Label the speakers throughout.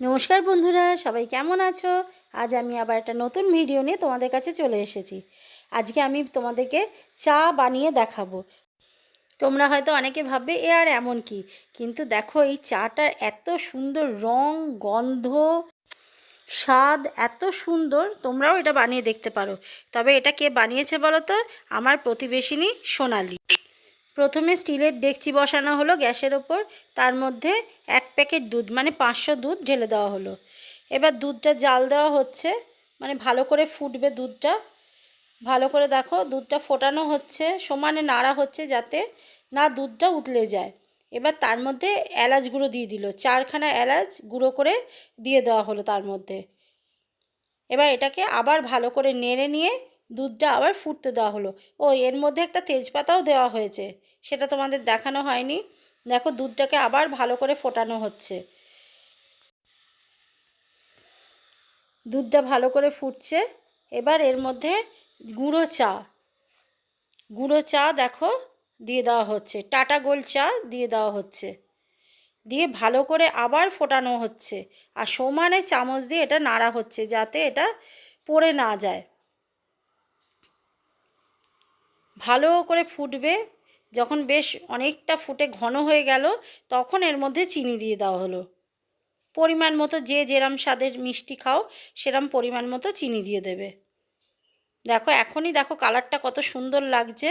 Speaker 1: নমস্কার বন্ধুরা, সবাই কেমন আছো? আজ আমি আবার একটা নতুন ভিডিও নিয়ে তোমাদের কাছে চলে এসেছি। আজকে আমি তোমাদেরকে চা বানিয়ে দেখাবো। তোমরা হয়তো অনেকে ভাববে, এ আর এমন কি? কিন্তু দেখো, এই চাটার এত সুন্দর রং, গন্ধ, স্বাদ এত সুন্দর, তোমরাও এটা বানিয়ে দেখতে পারো। তবে এটা কে বানিয়েছে বলো তো? আমার প্রতিবেশিনী সোনালি। প্রথমে স্টিলের ডেকচি বসানো হলো গ্যাসের ওপর, তার মধ্যে এক প্যাকেট দুধ মানে পাঁচশো দুধ ঢেলে দেওয়া হলো। এবার দুধটা জাল দেওয়া হচ্ছে মানে ভালো করে ফুটবে দুধটা। ভালো করে দেখো, দুধটা ফোটানো হচ্ছে, সমানে নাড়া হচ্ছে যাতে না দুধটা উতলে যায়। এবার তার মধ্যে এলাচ গুঁড়ো দিয়ে দিল, চারখানা এলাচ গুঁড়ো করে দিয়ে দেওয়া হলো তার মধ্যে। এবার এটাকে আবার ভালো করে নেড়ে নিয়ে দুধটা আবার ফুটতে দেওয়া হলো। ও, এর মধ্যে একটা তেজপাতাও দেওয়া হয়েছে। সেটা তোমাদের দেখানো হয়নি। দেখো, দুধটাকে আবার ভালো করে ফোটানো হচ্ছে। দুধটা ভালো করে ফুটছে। এবার এর মধ্যে গুঁড়ো চা। গুঁড়ো চা দেখো, দিয়ে দেওয়া হচ্ছে। টাটা গোল্ড চা দিয়ে দেওয়া হচ্ছে। দিয়ে ভালো করে আবার ফোটানো হচ্ছে। আর সমানে চামচ দিয়ে এটা নাড়া হচ্ছে যাতে এটা পড়ে না যায়। ভালো করে ফুটবে। যখন বেশ অনেকটা ফুটে ঘন হয়ে গেল, তখন এর মধ্যে চিনি দিয়ে দেওয়া হলো। পরিমাণ মতো যে যেরম স্বাদের মিষ্টি খাও, সেরম পরিমাণ মতো চিনি দিয়ে দেবে। দেখো, এখনই দেখো কালারটা কত সুন্দর লাগছে।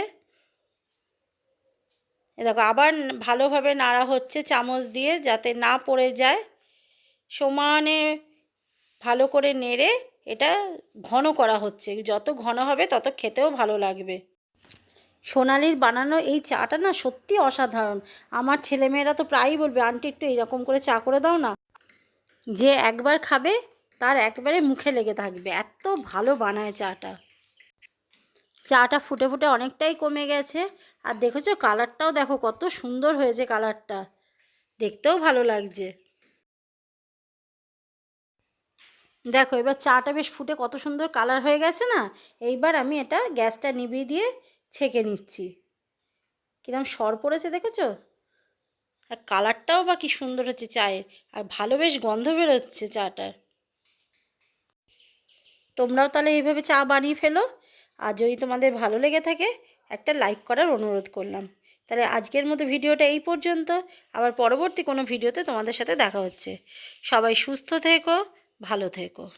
Speaker 1: এ দেখো, আবার ভালোভাবে নাড়া হচ্ছে চামচ দিয়ে যাতে না পড়ে যায়। সমানে ভালো করে নেড়ে এটা ঘন করা হচ্ছে। যত ঘন হবে, তত খেতেও ভালো লাগবে। সোনালির বানানো এই চাটা না সত্যি অসাধারণ। আমার ছেলেমেয়েরা তো প্রায়ই বলবে, আন্টি, একটু এইরকম করে চা করে দাও না। যে একবার খাবে, তার একবারে মুখে লেগে থাকবে। এত ভালো বানায় চাটা। চাটা ফুটে ফুটে অনেকটাই কমে গেছে। আর দেখেছ, কালারটাও দেখো, কত সুন্দর হয়েছে কালারটা। দেখতেও ভালো লাগছে। দেখো, এবার চাটা বেশ ফুটে কত সুন্দর কালার হয়ে গেছে না? এইবার আমি এটা গ্যাসটা নিভিয়ে দিয়ে ছেঁকে নিচ্ছি। কিরম সর পড়েছে দেখেছ? আর কালারটাও বা কি সুন্দর হচ্ছে চায়ের। আর ভালো বেশ গন্ধ বেরোচ্ছে চাটার। তোমরাও তাহলে এইভাবে চা বানিয়ে ফেলো। আর যদি তোমাদের ভালো লেগে থাকে, একটা লাইক করার অনুরোধ করলাম। তাহলে আজকের মতো ভিডিওটা এই পর্যন্ত। আবার পরবর্তী কোনো ভিডিওতে তোমাদের সাথে দেখা হচ্ছে। সবাই সুস্থ থেকো, ভালো থেকো।